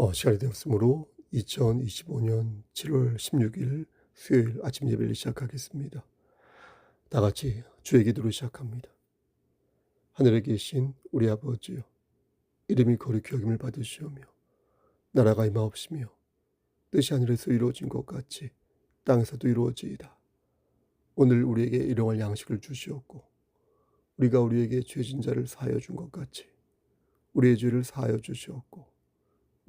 어, 시간이 되었으므로 2025년 7월 16일 수요일 아침 예배를 시작하겠습니다. 다 같이 주의 기도로 시작합니다. 하늘에 계신 우리 아버지요. 이름이 거룩히 여김을 받으시오며 나라가 임하옵시며 뜻이 하늘에서 이루어진 것 같이 땅에서도 이루어지이다. 오늘 우리에게 일용할 양식을 주시옵고 우리가 우리에게 죄진 자를 사하여 준 것 같이 우리의 죄를 사하여 주시옵고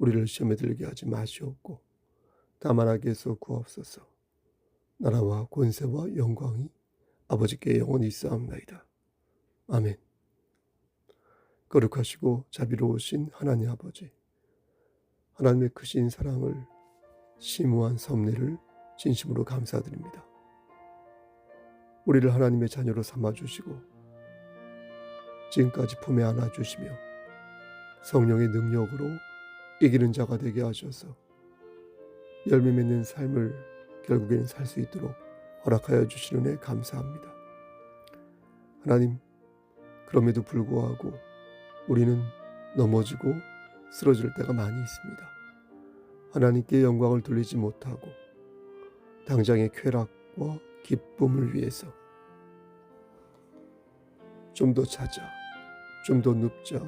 우리를 시험에 들게 하지 마시옵고 다만 악에서 구하옵소서 나라와 권세와 영광이 아버지께 영원히 있사옵나이다. 아멘 거룩하시고 자비로우신 하나님 아버지 하나님의 크신 사랑을 심오한 섭리를 진심으로 감사드립니다. 우리를 하나님의 자녀로 삼아주시고 지금까지 품에 안아주시며 성령의 능력으로 이기는 자가 되게 하셔서 열매 맺는 삶을 결국에는 살 수 있도록 허락하여 주시는 애 감사합니다. 하나님, 그럼에도 불구하고 우리는 넘어지고 쓰러질 때가 많이 있습니다. 하나님께 영광을 돌리지 못하고 당장의 쾌락과 기쁨을 위해서 좀 더 찾아, 좀 더 눕자,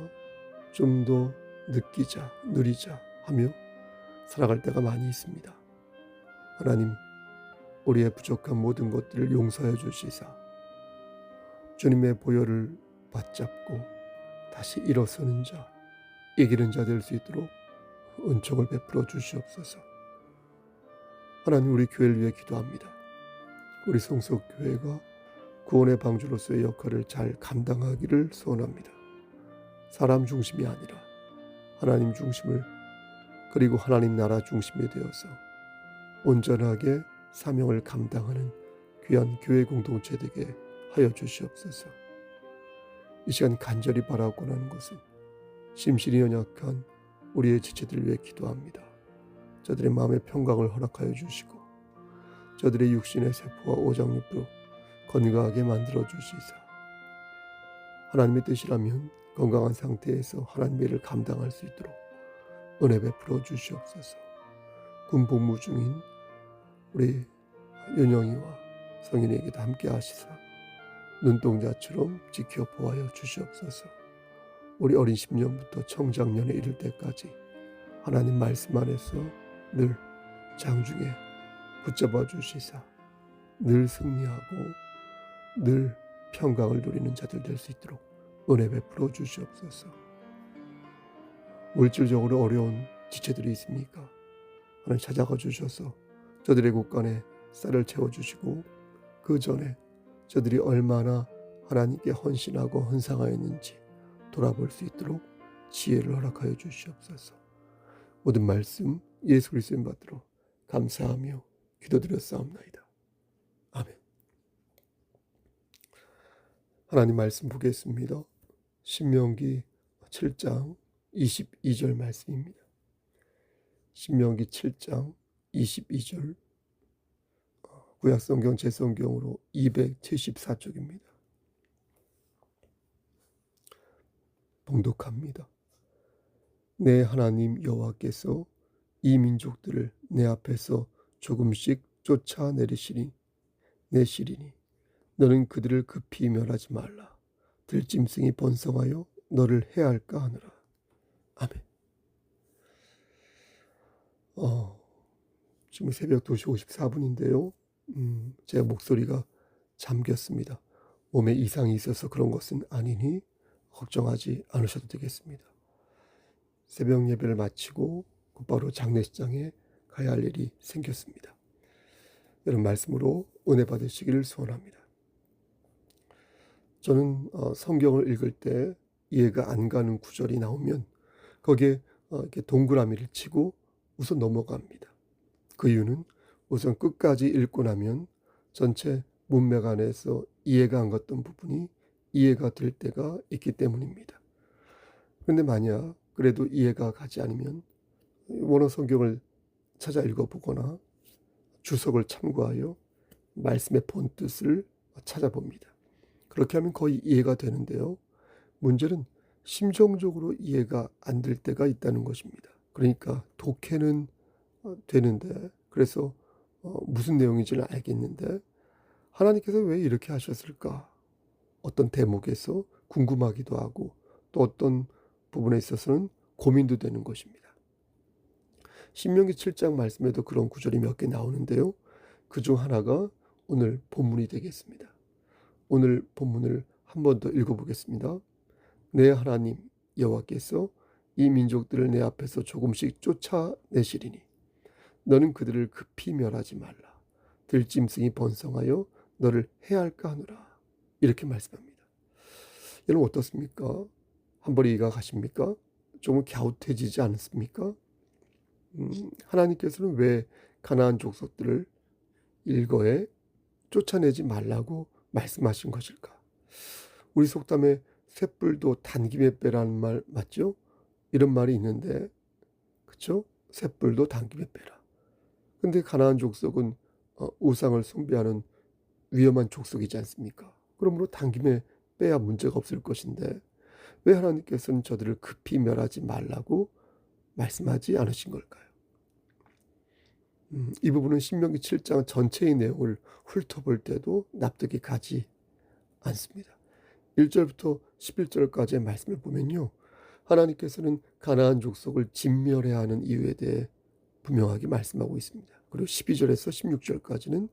좀 더 느끼자, 누리자 하며 살아갈 때가 많이 있습니다. 하나님, 우리의 부족한 모든 것들을 용서해 주시사 주님의 보혈을 받잡고 다시 일어서는 자, 이기는 자 될 수 있도록 은총을 베풀어 주시옵소서. 하나님 우리 교회를 위해 기도합니다. 우리 성속교회가 구원의 방주로서의 역할을 잘 감당하기를 소원합니다. 사람 중심이 아니라 하나님 중심을 그리고 하나님 나라 중심이 되어서 온전하게 사명을 감당하는 귀한 교회 공동체 되게 하여 주시옵소서. 이 시간 간절히 바라고 하는 것은 심실이 연약한 우리의 지체들을 위해 기도합니다. 저들의 마음의 평강을 허락하여 주시고 저들의 육신의 세포와 오장육부 건강하게 만들어 주시사 하나님의 뜻이라면 건강한 상태에서 하나님의 일을 감당할 수 있도록 은혜 베풀어 주시옵소서. 군 복무 중인 우리 윤영이와 성인에게도 함께 하시사 눈동자처럼 지켜 보아여 주시옵소서. 우리 어린 10년부터 청장년에 이를 때까지 하나님 말씀 안에서 늘 장중에 붙잡아 주시사 늘 승리하고 늘 평강을 누리는 자들 될 수 있도록 은혜 베풀어 주시옵소서. 물질적으로 어려운 지체들이 있습니까? 하나님 찾아가 주셔서 저들의 곳간에 쌀을 채워 주시고 그 전에 저들이 얼마나 하나님께 헌신하고 헌상하였는지 돌아볼 수 있도록 지혜를 허락하여 주시옵소서. 모든 말씀 예수 그리스도인 받들어 감사하며 기도드렸사옵나이다. 아멘. 하나님 말씀 보겠습니다. 신명기 7장 22절 말씀입니다. 신명기 7장 22절 구약성경 제성경으로 274쪽입니다. 봉독합니다. 내 하나님 여호와께서 이 민족들을 내 앞에서 조금씩 쫓아내리시니 내시리니 너는 그들을 급히 멸하지 말라. 들짐승이 번성하여 너를 해할까 하느라. 아멘. 어, 지금 새벽 2시 54분인데요. 음, 제 목소리가 잠겼습니다. 몸에 이상이 있어서 그런 것은 아니니 걱정하지 않으셔도 되겠습니다. 새벽 예배를 마치고 곧바로 장례식장에 가야 할 일이 생겼습니다. 이런 말씀으로 은혜 받으시기를 소원합니다. 저는 어, 성경을 읽을 때 이해가 안 가는 구절이 나오면 거기에 어, 이렇게 동그라미를 치고 우선 넘어갑니다. 그 이유는 우선 끝까지 읽고 나면 전체 문맥 안에서 이해가 안 갔던 부분이 이해가 될 때가 있기 때문입니다. 그런데 만약 그래도 이해가 가지 않으면 원어 성경을 찾아 읽어보거나 주석을 참고하여 말씀의 본 뜻을 찾아봅니다. 그렇게 하면 거의 이해가 되는데요. 문제는 심정적으로 이해가 안 될 때가 있다는 것입니다. 그러니까 독해는 어, 되는데 그래서 어, 무슨 내용인지는 알겠는데 하나님께서 왜 이렇게 하셨을까? 어떤 대목에서 궁금하기도 하고 또 어떤 부분에 있어서는 고민도 되는 것입니다. 신명기 7장 말씀에도 그런 구절이 몇 개 나오는데요. 그 중 하나가 오늘 본문이 되겠습니다. 오늘 본문을 한 번 더 읽어보겠습니다. 내 하나님 여호와께서 이 민족들을 내 앞에서 조금씩 쫓아내시리니 너는 그들을 급히 멸하지 말라. 들짐승이 번성하여 너를 해할까 하노라. 이렇게 말씀합니다. 여러분 어떻습니까? 한 번 이해가 가십니까? 조금 갸웃해지지 않습니까? 음, 하나님께서는 왜 가나안 족속들을 일거에 쫓아내지 말라고 말씀하신 것일까? 우리 속담에 쇳불도 단김에 빼라는 말 맞죠? 이런 말이 있는데 그쵸? 쇳불도 단김에 빼라. 근데 가나안 족속은 어, 우상을 숭배하는 위험한 족속이지 않습니까? 그러므로 단김에 빼야 문제가 없을 것인데 왜 하나님께서는 저들을 급히 멸하지 말라고 말씀하지 않으신 걸까요? 음, 이 부분은 신명기 7장 전체의 내용을 훑어볼 때도 납득이 가지 않습니다. 1절부터 11절까지의 말씀을 보면요. 하나님께서는 가나안 족속을 진멸해야 하는 이유에 대해 분명하게 말씀하고 있습니다. 그리고 12절에서 16절까지는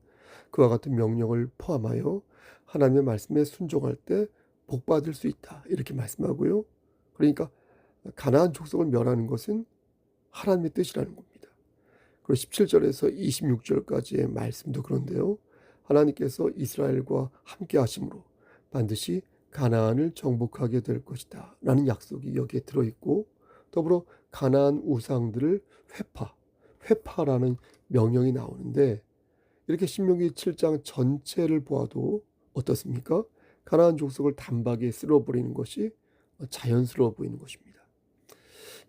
그와 같은 명령을 포함하여 하나님의 말씀에 순종할 때 복받을 수 있다. 이렇게 말씀하고요. 그러니까 가나안 족속을 멸하는 것은 하나님의 뜻이라는 겁니다. 그리고 17절에서 26절까지의 말씀도 그런데요. 하나님께서 이스라엘과 함께 하심으로 반드시 가나안을 정복하게 될 것이다. 라는 약속이 여기에 들어 있고 더불어 가나안 우상들을 회파, 회파라는 명령이 나오는데 이렇게 신명기 7장 전체를 보아도 어떻습니까? 가나안 족속을 단박에 쓸어버리는 것이 자연스러워 보이는 것입니다.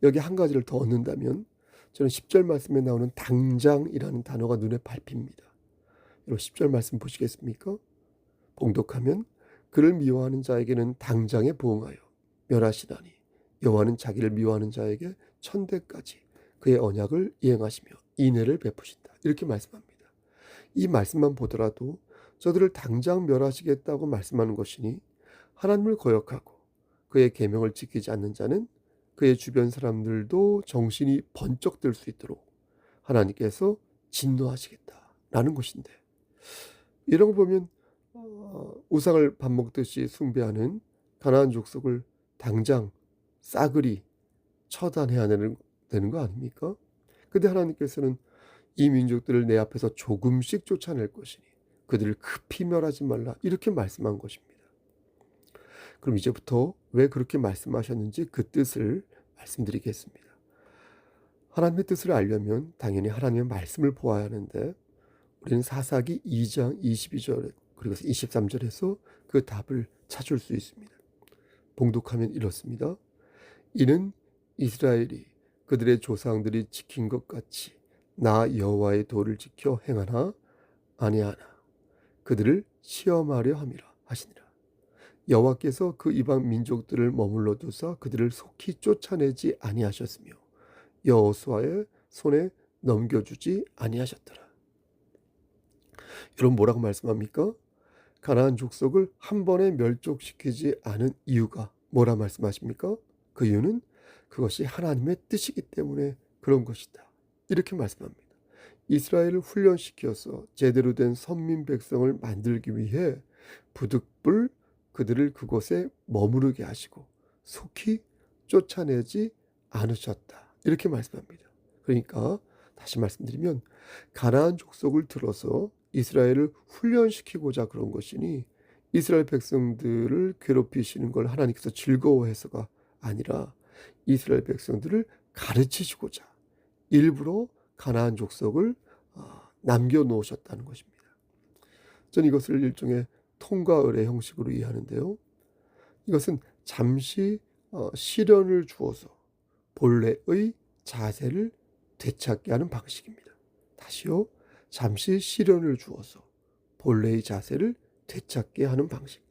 여기 한 가지를 더 얻는다면 저는 10절 말씀에 나오는 당장이라는 단어가 눈에 밟힙니다. 여러분 10절 말씀 보시겠습니까? 봉독하면 그를 미워하는 자에게는 당장에 보응하여 멸하시다니 여호와는 자기를 미워하는 자에게 천대까지 그의 언약을 이행하시며 인애를 베푸신다. 이렇게 말씀합니다. 이 말씀만 보더라도 저들을 당장 멸하시겠다고 말씀하는 것이니 하나님을 거역하고 그의 계명을 지키지 않는 자는 그의 주변 사람들도 정신이 번쩍 들 수 있도록 하나님께서 진노하시겠다라는 것인데 이런 걸 보면 어, 우상을 밥 먹듯이 숭배하는 가나안 족속을 당장 싸그리 처단해야 되는, 거 아닙니까? 근데 하나님께서는 이 민족들을 내 앞에서 조금씩 쫓아낼 것이니 그들을 급히 멸하지 말라 이렇게 말씀한 것입니다. 그럼 이제부터 왜 그렇게 말씀하셨는지 그 뜻을 말씀드리겠습니다. 하나님의 뜻을 알려면 당연히 하나님의 말씀을 보아야 하는데 우리는 사사기 2장 22절 그리고 23절에서 그 답을 찾을 수 있습니다. 봉독하면 이렇습니다. 이는 이스라엘이 그들의 조상들이 지킨 것 같이 나 여호와의 도를 지켜 행하나 아니하나 그들을 시험하려 함이라 하시니라. 여호와께서 그 이방 민족들을 머물러 두사 그들을 속히 쫓아내지 아니하셨으며 여호수아의 손에 넘겨주지 아니하셨더라. 여러분 뭐라고 말씀합니까? 가나안 족속을 한 번에 멸족시키지 않은 이유가 뭐라 말씀하십니까? 그 이유는 그것이 하나님의 뜻이기 때문에 그런 것이다. 이렇게 말씀합니다. 이스라엘을 훈련시켜서 제대로 된 선민 백성을 만들기 위해 부득불 그들을 그곳에 머무르게 하시고 속히 쫓아내지 않으셨다. 이렇게 말씀합니다. 그러니까 다시 말씀드리면 가나안 족속을 들어서 이스라엘을 훈련시키고자 그런 것이니 이스라엘 백성들을 괴롭히시는 걸 하나님께서 즐거워해서가 아니라 이스라엘 백성들을 가르치시고자 일부러 가나안 족속을 어, 남겨 놓으셨다는 것입니다. 전 이것을 일종의 통과 의례 형식으로 이해하는데요. 이것은 잠시 어, 시련을 주어서 본래의 자세를 되찾게 하는 방식입니다. 다시요. 잠시 시련을 주어서 본래의 자세를 되찾게 하는 방식.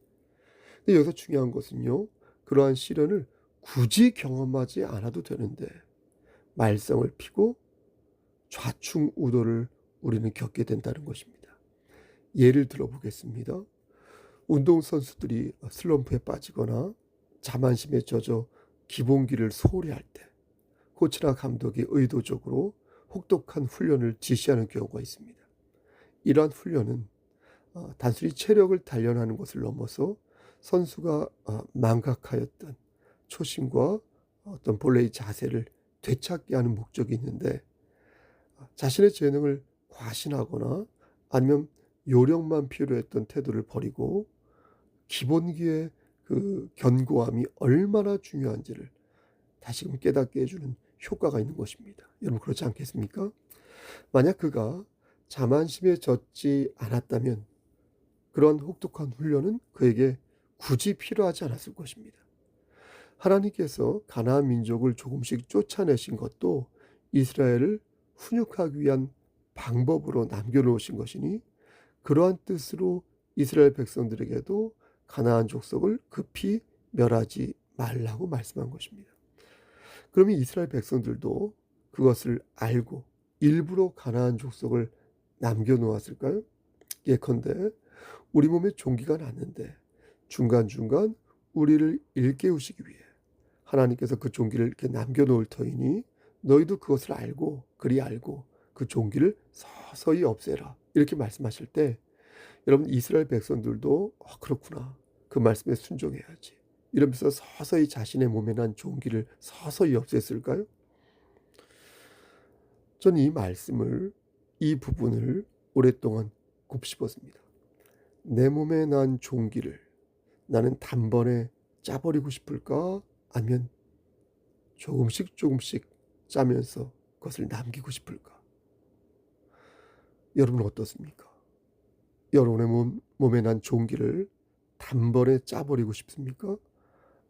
근데 여기서 중요한 것은요. 그러한 시련을 굳이 경험하지 않아도 되는데 말썽을 피고 좌충우돌을 우리는 겪게 된다는 것입니다. 예를 들어 보겠습니다. 운동선수들이 슬럼프에 빠지거나 자만심에 젖어 기본기를 소홀히 할 때, 코치나 감독이 의도적으로 혹독한 훈련을 지시하는 경우가 있습니다. 이러한 훈련은 어, 단순히 체력을 단련하는 것을 넘어서 선수가 어, 망각하였던 초심과 어떤 본래의 자세를 되찾게 하는 목적이 있는데 어, 자신의 재능을 과신하거나 아니면 요령만 필요했던 태도를 버리고 기본기의 그 견고함이 얼마나 중요한지를 다시금 깨닫게 해주는 효과가 있는 것입니다. 여러분 그렇지 않겠습니까? 만약 그가 자만심에 젖지 않았다면 그러한 혹독한 훈련은 그에게 굳이 필요하지 않았을 것입니다. 하나님께서 가나안 민족을 조금씩 쫓아내신 것도 이스라엘을 훈육하기 위한 방법으로 남겨놓으신 것이니 그러한 뜻으로 이스라엘 백성들에게도 가나안 족속을 급히 멸하지 말라고 말씀한 것입니다. 그러면 이스라엘 백성들도 그것을 알고 일부러 가나안 족속을 남겨 놓았을까요? 예컨대 우리 몸에 종기가 났는데 중간중간 우리를 일깨우시기 위해 하나님께서 그 종기를 이렇게 남겨 놓을 터이니 너희도 그것을 알고 그리 알고 그 종기를 서서히 없애라 이렇게 말씀하실 때 여러분 이스라엘 백성들도 아, 그렇구나 그 말씀에 순종해야지 이러면서 서서히 자신의 몸에 난 종기를 서서히 없앴을까요? 전이 말씀을 이 부분을 오랫동안 곱씹었습니다. 내 몸에 난 종기를 나는 단번에 짜버리고 싶을까? 아니면 조금씩 조금씩 짜면서 그것을 남기고 싶을까? 여러분 어떻습니까? 여러분의 몸, 몸에 난 종기를 단번에 짜버리고 싶습니까?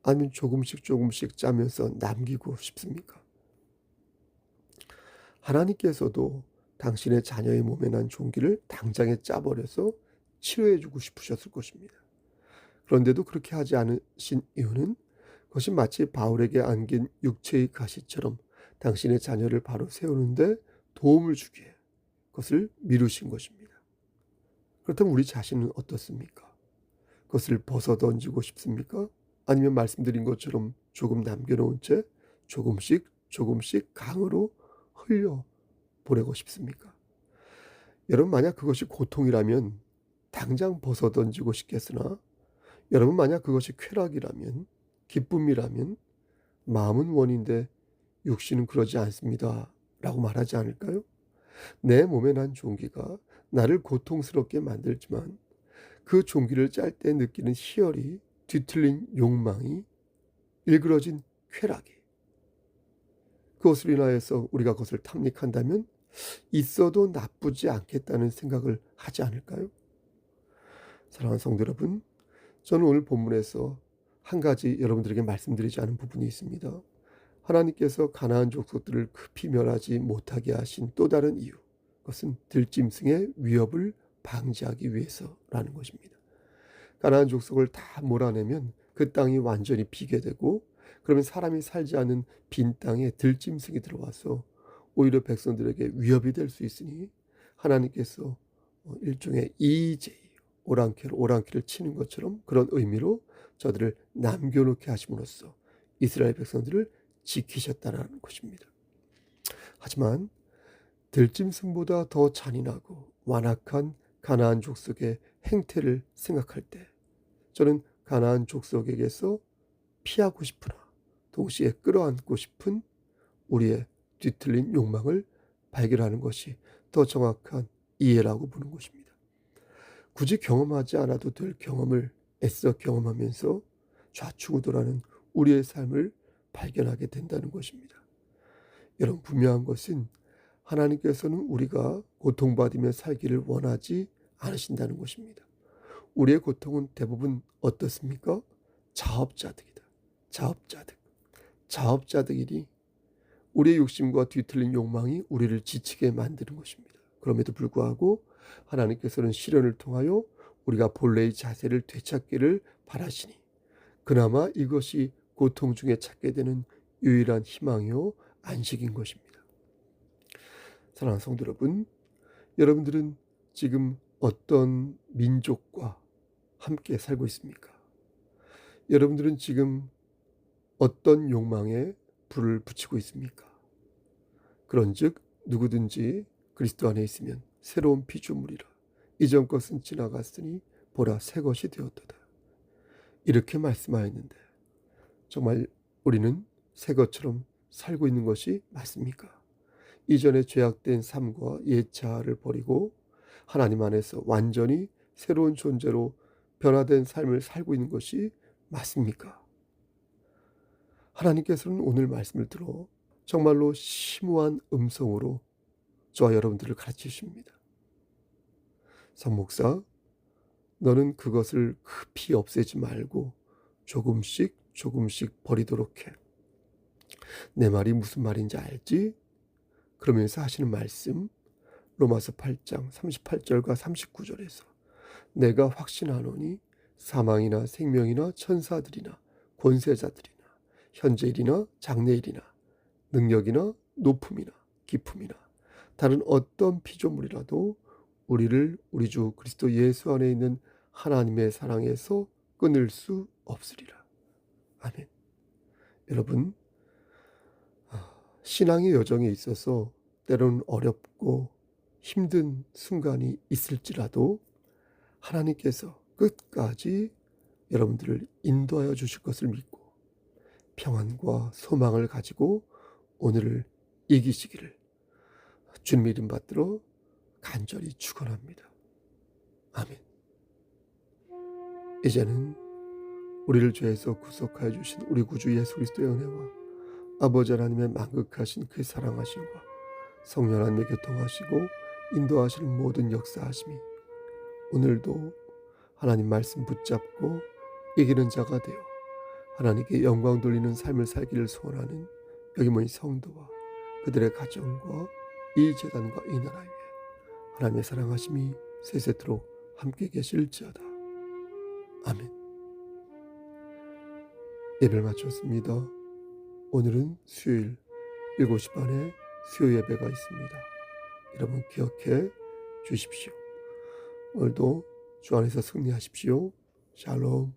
아니면 조금씩 조금씩 짜면서 남기고 싶습니까? 하나님께서도 당신의 자녀의 몸에 난 종기를 당장에 짜버려서 치료해주고 싶으셨을 것입니다. 그런데도 그렇게 하지 않으신 이유는 그것이 마치 바울에게 안긴 육체의 가시처럼 당신의 자녀를 바로 세우는데 도움을 주기에 그것을 미루신 것입니다. 그렇다면 우리 자신은 어떻습니까? 그것을 벗어 던지고 싶습니까? 아니면 말씀드린 것처럼 조금 남겨놓은 채 조금씩 조금씩 강으로 흘려 보내고 싶습니까? 여러분 만약 그것이 고통이라면 당장 벗어 던지고 싶겠으나 여러분 만약 그것이 쾌락이라면 기쁨이라면 마음은 원인데 육신은 그러지 않습니다. 라고 말하지 않을까요? 내 몸에 난 종기가 나를 고통스럽게 만들지만 그 종기를 짤 때 느끼는 희열이 뒤틀린 욕망이 일그러진 쾌락이 그것을 인하여서 우리가 그것을 탐닉한다면 있어도 나쁘지 않겠다는 생각을 하지 않을까요? 사랑하는 성도 여러분, 저는 오늘 본문에서 한 가지 여러분들에게 말씀드리지 않은 부분이 있습니다. 하나님께서 가나안 족속들을 급히 멸하지 못하게 하신 또 다른 이유, 그것은 들짐승의 위협을 방지하기 위해서라는 것입니다. 가나안 족속을 다 몰아내면 그 땅이 완전히 비게 되고 그러면 사람이 살지 않은 빈 땅에 들짐승이 들어와서 오히려 백성들에게 위협이 될 수 있으니 하나님께서 어, 일종의 이제 오랑캐로 오랑캐를 치는 것처럼 그런 의미로 저들을 남겨놓게 하심으로써 이스라엘 백성들을 지키셨다는 것입니다. 하지만 들짐승보다 더 잔인하고 완악한 가나안 족속의 행태를 생각할 때 저는 가나안 족속에게서 피하고 싶으나 동시에 끌어안고 싶은 우리의 뒤틀린 욕망을 발견하는 것이 더 정확한 이해라고 보는 것입니다. 굳이 경험하지 않아도 될 경험을 애써 경험하면서 좌충우돌하는 우리의 삶을 발견하게 된다는 것입니다. 여러분 분명한 것은 하나님께서는 우리가 고통받으며 살기를 원하지 않으신다는 것입니다. 우리의 고통은 대부분 어떻습니까? 자업자득이다. 자업자득. 자업자득이니 우리의 욕심과 뒤틀린 욕망이 우리를 지치게 만드는 것입니다. 그럼에도 불구하고 하나님께서는 시련을 통하여 우리가 본래의 자세를 되찾기를 바라시니 그나마 이것이 고통 중에 찾게 되는 유일한 희망이요 안식인 것입니다. 사랑하는 성도 여러분, 여러분들은 지금 어떤 민족과 함께 살고 있습니까? 여러분들은 지금 어떤 욕망에 불을 붙이고 있습니까? 그런즉 누구든지 그리스도 안에 있으면 새로운 피조물이라 이전 것은 지나갔으니 보라 새 것이 되었도다. 이렇게 말씀하였는데 정말 우리는 새 것처럼 살고 있는 것이 맞습니까? 이전에 죄악된 삶과 예차를 버리고 하나님 안에서 완전히 새로운 존재로 변화된 삶을 살고 있는 것이 맞습니까? 하나님께서는 오늘 말씀을 들어 정말로 심오한 음성으로 저와 여러분들을 가르치십니다. 성목사, 너는 그것을 급히 없애지 말고 조금씩 조금씩 버리도록 해. 내 말이 무슨 말인지 알지? 그러면서 하시는 말씀 로마서 8장 38절과 39절에서 내가 확신하노니 사망이나 생명이나 천사들이나 권세자들이나 현재일이나 장래일이나 능력이나 높음이나 기품이나 다른 어떤 피조물이라도 우리를 우리 주 그리스도 예수 안에 있는 하나님의 사랑에서 끊을 수 없으리라. 아멘. 여러분, 아, 신앙의 여정에 있어서 때로는 어렵고 힘든 순간이 있을지라도 하나님께서 끝까지 여러분들을 인도하여 주실 것을 믿고 평안과 소망을 가지고 오늘을 이기시기를 주님 이름 받들어 간절히 축원합니다. 아멘. 이제는 우리를 죄에서 구속하여 주신 우리 구주 예수 그리스도의 은혜와 아버지 하나님의 만극하신 그 사랑하심과 성령 하나님의 교통하시고 인도하시는 모든 역사하심이 오늘도 하나님 말씀 붙잡고 이기는 자가 되어 하나님께 영광 돌리는 삶을 살기를 소원하는 여기 모인 성도와 그들의 가정과 이 재단과 이 나라 위에 하나님의 사랑하심이 세세토록 함께 계실지어다. 아멘. 예배를 마쳤습니다. 오늘은 수요일 7시 반에 수요 예배가 있습니다. 여러분 기억해 주십시오. 오늘도 주 안에서 승리하십시오. 샬롬.